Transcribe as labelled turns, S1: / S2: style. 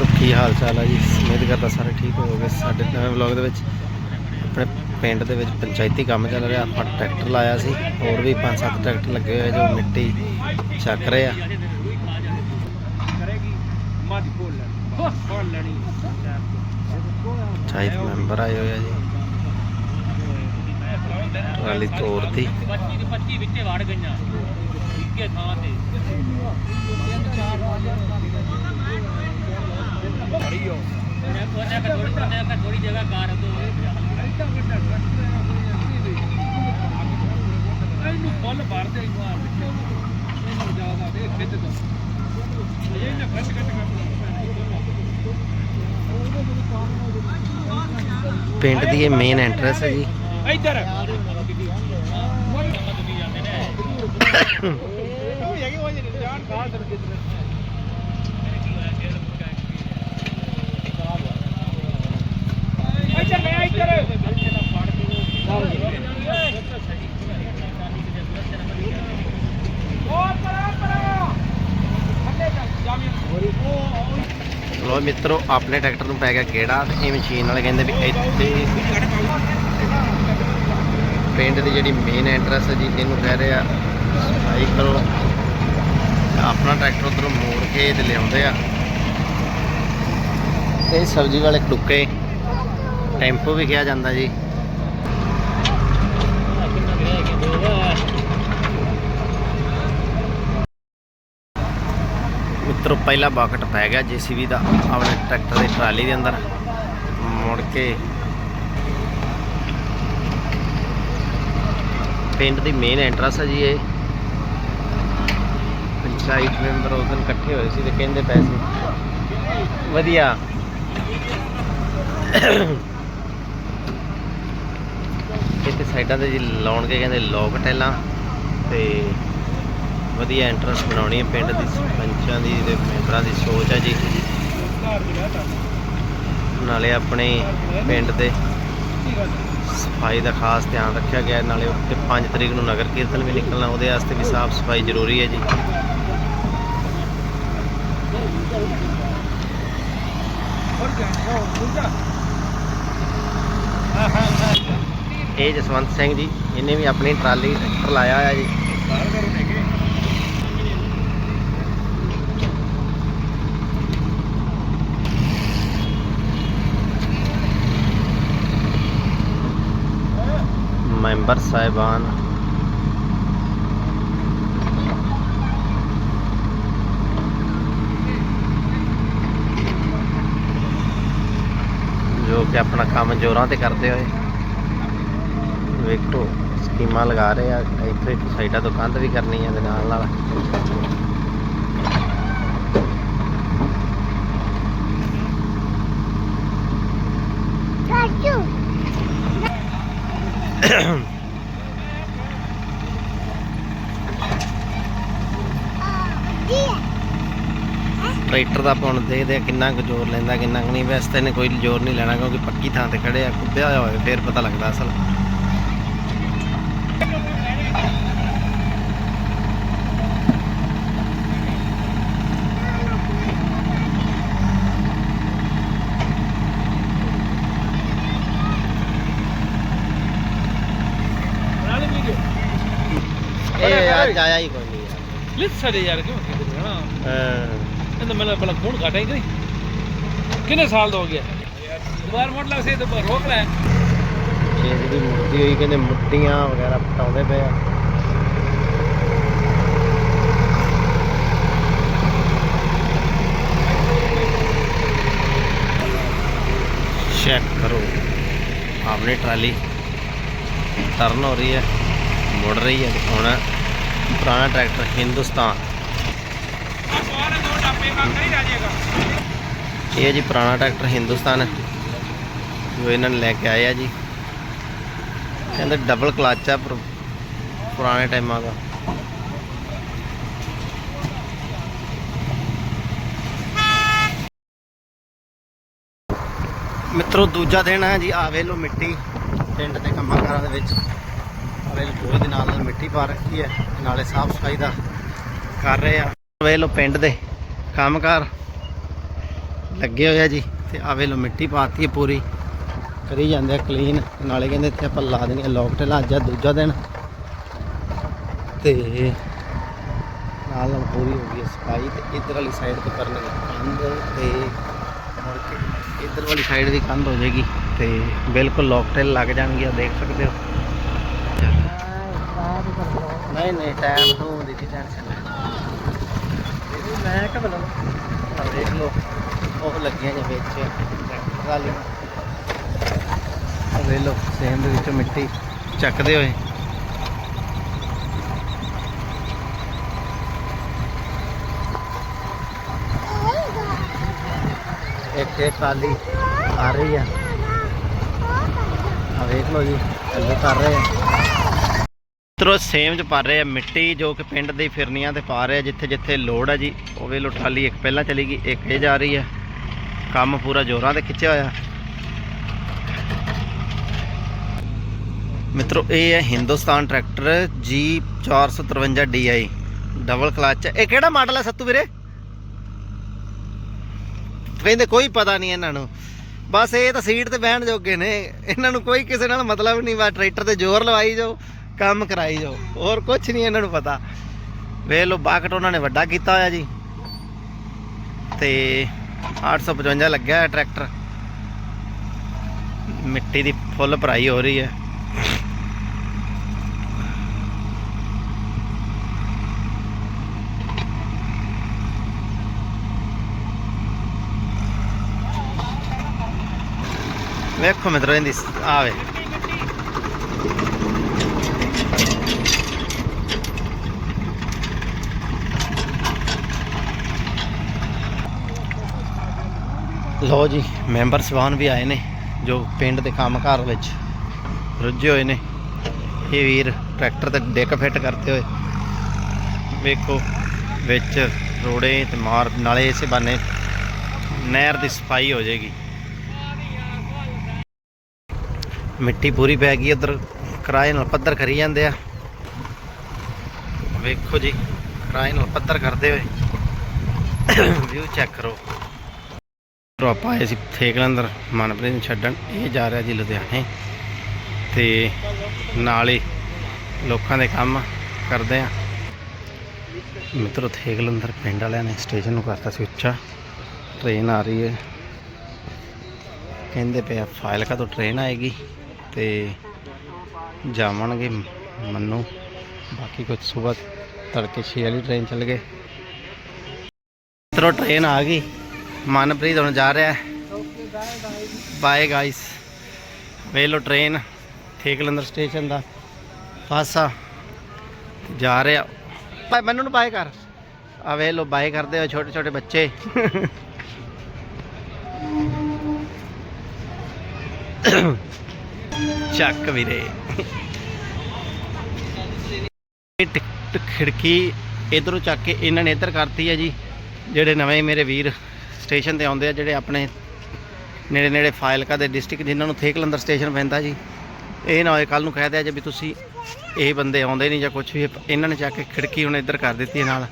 S1: ਮਿੱਤਰੋ ਕੀ ਹਾਲ ਚਾਲ ਹੈ ਜੀ? ਉਮੀਦ ਕਰਦਾ ਸਾਰੇ ਠੀਕ ਹੋਵੋਗੇ। ਸਾਡੇ ਨਵੇਂ ਵਲੌਗ ਦੇ ਵਿੱਚ ਆਪਣੇ ਪਿੰਡ ਦੇ ਵਿੱਚ ਪੰਚਾਇਤੀ ਕੰਮ ਚੱਲ ਰਿਹਾ। ਆਪਾਂ ਟਰੈਕਟਰ ਲਾਇਆ ਸੀ। ਹੋਰ ਵੀ ਪੰਜ ਸੱਤ ਟਰੈਕਟਰ ਲੱਗੇ ਹੋਏ ਜੋ ਮਿੱਟੀ ਚੱਕ ਰਹੇ ਆ। ਪੰਚਾਇਤ ਮੈਂਬਰ ਆਏ ਹੋਏ ਆ ਜੀ। ਟਰਾਲੀ ਤੋੜਤੀ।
S2: 25 25 ਵਿੱਚੇ ਵੜ ਗਈਆਂ। ਇੱਕੇ ਥਾਂ ਤੇ। ਬੜੀਓ ਉਹਨੇ ਕੋਨੇ ਕਾ ਥੋੜੀ ਕੋਨੇ ਕਾ ਥੋੜੀ ਜਗ੍ਹਾ ਕਾਰ ਦੋ ਇਹਨੂੰ ਫੁੱਲ ਭਰਦੇ ਹੀ ਮਾਰ ਇਹਨੂੰ ਜ਼ਿਆਦਾ ਦੇ ਖਿੱਚ ਦੋ ਇਹ ਨਾ ਫੱਟ ਕੱਟ
S1: ਪਿੰਡ ਦੀ ਇਹ ਮੇਨ ਐਂਟਰੈਂਸ ਹੈ। ਜੀ
S2: ਇੱਧਰ
S1: ਲੋ ਮਿੱਤਰੋ, ਆਪਣੇ ਟਰੈਕਟਰ ਨੂੰ ਪੈ ਗਿਆ ਕਿਹੜਾ ਤੇ ਇਹ ਮਸ਼ੀਨ ਵਾਲੇ ਕਹਿੰਦੇ ਵੀ ਇੱਥੇ ਪਿੰਡ ਦੀ ਜਿਹੜੀ ਮੇਨ ਐਂਟਰੈਂਸ ਹੈ ਜੀ, ਇਹਨੂੰ ਕਹਿ ਰਹੇ ਆ, ਸਫ਼ਾਈ ਕਰੋ। ਆਪਣਾ ਟਰੈਕਟਰ ਉਧਰੋਂ ਮੋੜ ਕੇ ਤੇ ਲਿਆਉਂਦੇ ਆ। ਇਹ ਸਬਜ਼ੀ ਵਾਲੇ ਟੁੱਕੇ, ਟੈਂਪੋ ਵੀ ਕਿਹਾ ਜਾਂਦਾ ਜੀ। ਮਿੱਤਰੋ ਪਹਿਲਾ ਬਾਕਟ ਪੈ ਗਿਆ ਜੀਸੀਬੀ ਦਾ, ਆਪਣੇ ਟਰੈਕਟਰ ਦੀ ਟਰਾਲੀ ਦੇ ਅੰਦਰ। ਮੁੜ ਕੇ ਪਿੰਡ ਦੀ ਮੇਨ ਐਂਟਰੈਂਸ ਹੈ ਜੀ ਇਹ। ਪੰਚਾਇਤ ਮੈਂਬਰ ਉਸ ਦਿਨ ਇਕੱਠੇ ਹੋਏ ਸੀ ਤੇ ਕਹਿੰਦੇ ਪੈਸੇ ਵਧੀਆ। ਇੱਥੇ ਸਾਈਡਾਂ ਤੇ ਜੀ ਲਾਉਣਗੇ ਕਹਿੰਦੇ ਲੋਕ ਟੈਲਾਂ ਤੇ ਵਧੀਆ ਐਂਟਰੈਂਸ ਬਣਾਉਣੀ ਹੈ ਪਿੰਡ ਦੀ ਸਰਪੰਚਾਂ ਦੀ ਤੇ ਮੈਂਬਰਾਂ ਦੀ ਸੋਚ ਹੈ ਜੀ। ਨਾਲੇ ਆਪਣੇ ਪਿੰਡ ਦੇ ਸਫ਼ਾਈ ਦਾ ਖਾਸ ਧਿਆਨ ਰੱਖਿਆ ਗਿਆ, ਨਾਲੇ ਉੱਤੇ 5 ਤਰੀਕ ਨੂੰ ਨਗਰ ਕੀਰਤਨ ਵੀ ਨਿਕਲਣਾ, ਉਹਦੇ ਵਾਸਤੇ ਵੀ ਸਾਫ਼ ਸਫ਼ਾਈ ਜ਼ਰੂਰੀ ਹੈ ਜੀ। ਇਹ ਜਸਵੰਤ ਸਿੰਘ ਜੀ, ਇਹਨੇ ਵੀ ਆਪਣੀ ਟਰਾਲੀ ਟਰੈਕਟਰ ਲਾਇਆ ਹੋਇਆ ਜੀ। ਮੈਂਬਰ ਸਾਹਿਬਾਨ। ਜੋ ਕਿ ਆਪਣਾ ਕੰਮ ਜ਼ੋਰਾਂ ਤੇ ਕਰਦੇ ਹੋਏ। ਵੇਖੋ, ਸਕੀਮਾਂ ਲਗਾ ਰਹੇ ਆ। ਇੱਥੇ ਇੱਕ ਸਾਈਡਾਂ ਤੋਂ ਕੰਧ ਵੀ ਕਰਨੀ ਆ ਦੇ ਨਾਲ ਨਾਲ ਟਰੈਕਟਰ ਦਾ ਆਪਾਂ ਹੁਣ ਦੇਖਦੇ ਆ ਕਿੰਨਾ ਕੁ ਜ਼ੋਰ ਲੈਂਦਾ ਕਿੰਨਾ ਕੁ ਨਹੀਂ। ਵੈਸੇ ਤਾਂ ਇਹਨੇ ਕੋਈ ਜ਼ੋਰ ਨਹੀਂ ਲੈਣਾ ਕਿਉਂਕਿ ਪੱਕੀ ਥਾਂ ਤੇ ਖੜੇ ਆ ਕੁੱਦਿਆ ਹੋਇਆ ਹੋਵੇ ਫੇਰ ਪਤਾ ਲੱਗਦਾ ਅਸਲ। ਇਹ ਅੱਜ ਆਇਆ ਹੀ ਕੋਈ ਨਹੀਂ ਯਾਰ।
S2: ਲਿੱਸੜੇ ਯਾਰ ਕਿਉਂ ਕਿਤੇ ਹਨਾ
S1: ਹਾਂ।
S2: ਬੜਾ ਖੂਨ ਘਟਾ ਹੀ ਕਰੀ ਕਿੰਨੇ ਸਾਲ ਦਾ ਹੋ ਗਿਆ? ਦੁਬਾਰ ਮੋੜ ਲਾ ਸੇ ਤੇ ਰੋਕ ਲੈ।
S1: ਚੇਜ ਦੀ ਮੁੱਦੀ ਹੋਈ ਕਹਿੰਦੇ ਮੁੱਦੀਆਂ ਵਗੈਰਾ ਪਟਾਉਂਦੇ ਪਏ ਆ। ਚੈੱਕ ਕਰੋ। ਆਪਣੀ ਟਰਾਲੀ ਟਰਨ ਹੋ ਰਹੀ ਹੈ ਮੁੜ ਰਹੀ ਹੈ ਹੁਣ ਪੁਰਾਣਾ ਟਰੈਕਟਰ ਹਿੰਦੁਸਤਾਨ
S2: ਸਵਾਰ ਦੋ ਡਾਪੇ ਕੰਮ ਨਹੀਂ ਰਾਜੇਗਾ
S1: ਇਹ ਹੈ ਜੀ ਪੁਰਾਣਾ ਟਰੈਕਟਰ ਹਿੰਦੁਸਤਾਨ ਜੋ ਇਹਨਾਂ ਨੇ ਲੈ ਕੇ ਆਏ ਆ ਜੀ। ਕਹਿੰਦੇ ਡਬਲ ਕਲਚ ਆ ਪੁਰਾਣੇ ਟਾਈਮਾਂ ਦਾ। ਮਿੱਤਰੋ, ਦੂਜਾ ਦਿਨ ਹੈ ਜੀ ਆ ਵੇਲੋ ਮਿੱਟੀ, ਪਿੰਡ ਦੇ ਕੰਮਾਂ ਕਾਰਾਂ ਦੇ ਵਿੱਚ। ਆ ਗੋਹੇ ਦੇ ਨਾਲ ਨਾਲ ਮਿੱਟੀ ਪਾ ਰੱਖੀ ਹੈ, ਨਾਲੇ ਸਾਫ਼ ਸਫ਼ਾਈ ਦਾ ਕਰ ਰਹੇ ਆ। ਵੇ ਲੋ ਪਿੰਡ ਦੇ ਕੰਮਕਾਰ ਲੱਗੇ ਹੋਏ ਆ ਜੀ ਤੇ ਆਵੇ ਲੋ ਮਿੱਟੀ ਪਾਤੀ ਹੈ ਪੂਰੀ। ਕਰੀ ਜਾਂਦੇ ਆ ਕਲੀਨ ਨਾਲੇ ਕਹਿੰਦੇ ਇੱਥੇ ਆਪਾਂ ਲਾ ਦੇਣੀ ਲੋਕ ਢਿੱਲਾ ਅੱਜ ਦੂਜਾ ਦਿਨ। ਤੇ ਨਾਲ ਨਾਲ ਪੂਰੀ ਹੋ ਗਈ ਸਫ਼ਾਈ ਤੇ ਇੱਧਰ ਵਾਲੀ ਸਾਈਡ ਤੇ ਕਰਨਗੇ ਕੰਧ ਤੇ ਮੁੜ ਕੇ ਇੱਧਰ ਵਾਲੀ ਸਾਈਡ ਦੀ ਕੰਧ ਹੋ ਜਾਏਗੀ। ਤੇ ਬਿਲਕੁਲ ਲੋਕ ਢਿੱਲ ਲੱਗ ਜਾਣਗੇ ਆ ਦੇਖ ਸਕਦੇ ਹੋ। ਨਹੀਂ ਨਹੀਂ ਟਾਈਮ ਤੋਂ ਦੀ ਟੈਨਸ਼ਨ ਆ ਉਹ ਲੱਗੀਆਂ ਜੇ ਵਿੱਚ। ਟਰੈਕਟਰ ਵਾਲੀ ਆ ਸੇਮ ਦੇ ਵਿੱਚੋਂ ਮਿੱਟੀ ਚੱਕਦੇ ਹੋਏ। ਇੱਕ ਇੱਕ ਟਰਾਲੀ ਆ ਰਹੀ ਆ। ਆ ਵੇਖ ਲਓ ਜੀ, ਅੱਗੇ ਕਰ ਰਹੇ ਆ। ਤਰੋ ਸੇਮ ਚ ਪਾ ਰਹੇ ਆ ਮਿੱਟੀ ਜੋ ਕਿ ਪਿੰਡ ਦੀ ਫਿਰਨੀਆਂ ਤੇ ਪਾ ਰਹੇ ਆ, ਜਿੱਥੇ ਜਿੱਥੇ ਲੋੜ ਆ ਜੀ, ਉਹ ਵੇਖ ਲਓ ਇੱਕ ਪਹਿਲਾਂ ਚਲੀ ਗਈ, ਇੱਕ ਇਹ ਜਾ ਰਹੀ ਆ। ਕੰਮ ਪੂਰਾ ਜ਼ੋਰਾਂ ਤੇ ਖਿੱਚਿਆ ਹੋਇਆ। ਮਿੱਤਰੋ, ਇਹ ਹੈ ਹਿੰਦੁਸਤਾਨ ਟਰੈਕਟਰ ਜੀ 453 DI ਡਬਲ ਕਲਚ ਇਹ ਕਿਹੜਾ ਮਾਡਲ ਹੈ ਸੱਤੂ ਵੀਰੇ? ਕਹਿੰਦੇ ਕੋਈ ਪਤਾ ਨਹੀਂ ਇਹਨਾਂ ਨੂੰ। ਬਸ ਇਹ ਤਾਂ ਸੀਟ ਤੇ ਬਹਿਣ ਜੋਗੇ ਨੇ। ਇਹਨਾਂ ਨੂੰ ਕੋਈ ਕਿਸੇ ਨਾਲ ਮਤਲਬ ਨਹੀਂ ਵਾ, ਟਰੈਕਟਰ ਤੇ ਜ਼ੋਰ ਲਵਾਈ ਜਾਓ। ਕੰਮ ਕਰਾਈ ਜਾਓ। ਹੋਰ ਕੁਝ ਨਹੀਂ ਇਹਨਾਂ ਨੂੰ ਪਤਾ। ਵੇਖ ਲਓ, ਬਾਕਟ ਉਹਨਾਂ ਨੇ ਵੱਡਾ ਕੀਤਾ ਹੋਇਆ ਜੀ। ਤੇ 855 ਲੱਗਿਆ ਹੋਇਆ ਟਰੈਕਟਰ। ਮਿੱਟੀ ਦੀ ਫੁੱਲ ਭਰਾਈ ਹੋ ਰਹੀ ਹੈ। ਵੇਖੋ ਮਿੱਤਰੋ, ਇਹਦੀ ਆਵੇ ਲੋ ਜੀ, ਮੈਂਬਰ ਸਵਾਨ ਵੀ ਆਏ ਨੇ, ਜੋ ਪਿੰਡ ਦੇ ਕੰਮਕਾਰ ਵਿੱਚ ਰੁੱਝੇ ਹੋਏ ਨੇ। ਇਹ ਵੀਰ ਟਰੈਕਟਰ ਤੇ ਡਿੱਕ ਫਿੱਟ ਕਰਦੇ ਹੋਏ। ਵੇਖੋ, ਵਿੱਚ ਰੋੜੇ ਤੇ ਮਾਰ, ਨਾਲੇ ਇਸੇ ਬਾਨੇ ਨਹਿਰ ਦੀ ਸਫ਼ਾਈ ਹੋ ਜਾਏਗੀ। ਮਿੱਟੀ ਪੂਰੀ ਪੈ ਗਈ ਉਧਰ ਕਿਰਾਏ ਨਾਲ ਪੱਧਰ ਕਰੀ ਜਾਂਦੇ ਆ। ਵੇਖੋ ਜੀ, ਕਿਰਾਏ ਨਾਲ ਪੱਧਰ ਕਰਦੇ ਹੋਏ। ਵਿਊ ਚੈੱਕ ਕਰੋ। ਆਪਾਂ ਆਏ ਸੀ ਥੇਕਲੰਦਰ ਮਨਪ੍ਰੀਤ ਨੂੰ ਛੱਡਣ। ਇਹ ਜਾ ਰਿਹਾ ਜੀ ਲੁਧਿਆਣੇ। ਤੇ ਨਾਲ ਹੀ ਲੋਕਾਂ ਦੇ ਕੰਮ ਕਰਦੇ ਆ। ਮਿੱਤਰੋ ਥੇਕਲੰਦਰ ਪਿੰਡ ਵਾਲਿਆਂ ਨੇ ਸਟੇਸ਼ਨ ਨੂੰ ਕਰਤਾ ਸੀ ਉੱਚਾ। ਟ੍ਰੇਨ ਆ ਰਹੀ ਹੈ। ਕਹਿੰਦੇ ਪਿਆ ਫਾਇਲਕਾ ਤੋਂ ਟ੍ਰੇਨ ਆਏਗੀ ਤੇ ਜਾਵਣਗੇ ਮੰਨੂ। ਬਾਕੀ ਕੁਝ ਸਵੇਰ ਤੜਕੇ 6 ਵਾਲੀ ਟ੍ਰੇਨ ਚੱਲ ਗਏ। ਮਿੱਤਰੋ, ਟ੍ਰੇਨ ਆ ਗਈ। ਮਨਪ੍ਰੀਤ ਹੁਣ ਜਾ ਰਿਹਾ ਬਾਏ ਗਾਇਸ ਵੇਖ ਲਓ ਟ੍ਰੇਨ ਠੇਕਲੰਦਰ ਸਟੇਸ਼ਨ ਦਾ ਪਾਸਾ। ਜਾ ਰਿਹਾ ਬਾਏ ਮੈਨੂੰ ਨੂੰ ਬਾਏ ਕਰ। ਆ ਵੇਖ ਲਓ ਬਾਏ ਕਰਦੇ ਹੋ ਛੋਟੇ ਛੋਟੇ ਬੱਚੇ। ਚੱਕ ਵੀਰੇ। ਖਿੜਕੀ ਇਧਰੋਂ ਚੱਕ ਕੇ ਇਹਨਾਂ ਨੇ ਇੱਧਰ ਕਰਤੀ ਹੈ ਜੀ ਜਿਹੜੇ ਨਵੇਂ ਮੇਰੇ ਵੀਰ। ਸਟੇਸ਼ਨ ਤੇ ਆਉਂਦੇ ਆ ਜਿਹੜੇ ਆਪਣੇ ਨੇੜੇ ਨੇੜੇ ਫਾਇਲਕਾ ਦੇ ਡਿਸਟ੍ਰਿਕਟ ਜਿਨ੍ਹਾਂ ਨੂੰ ਥੇਕਲੰਦਰ ਸਟੇਸ਼ਨ ਪੈਂਦਾ ਜੀ। ਇਹ ਨਾ ਹੋਏ ਕੱਲ ਨੂੰ ਕਹਿ ਦਿਆ ਜੇ ਵੀ ਤੁਸੀਂ ਇਹ ਬੰਦੇ ਆਉਂਦੇ ਨਹੀਂ ਜਾਂ ਕੁਝ ਵੀ ਇਹਨਾਂ ਨੇ ਜਾ ਕੇ ਖਿੜਕੀ ਹੁਣ ਇੱਧਰ ਕਰ ਦਿੱਤੀ ਹੈ ਨਾਲ।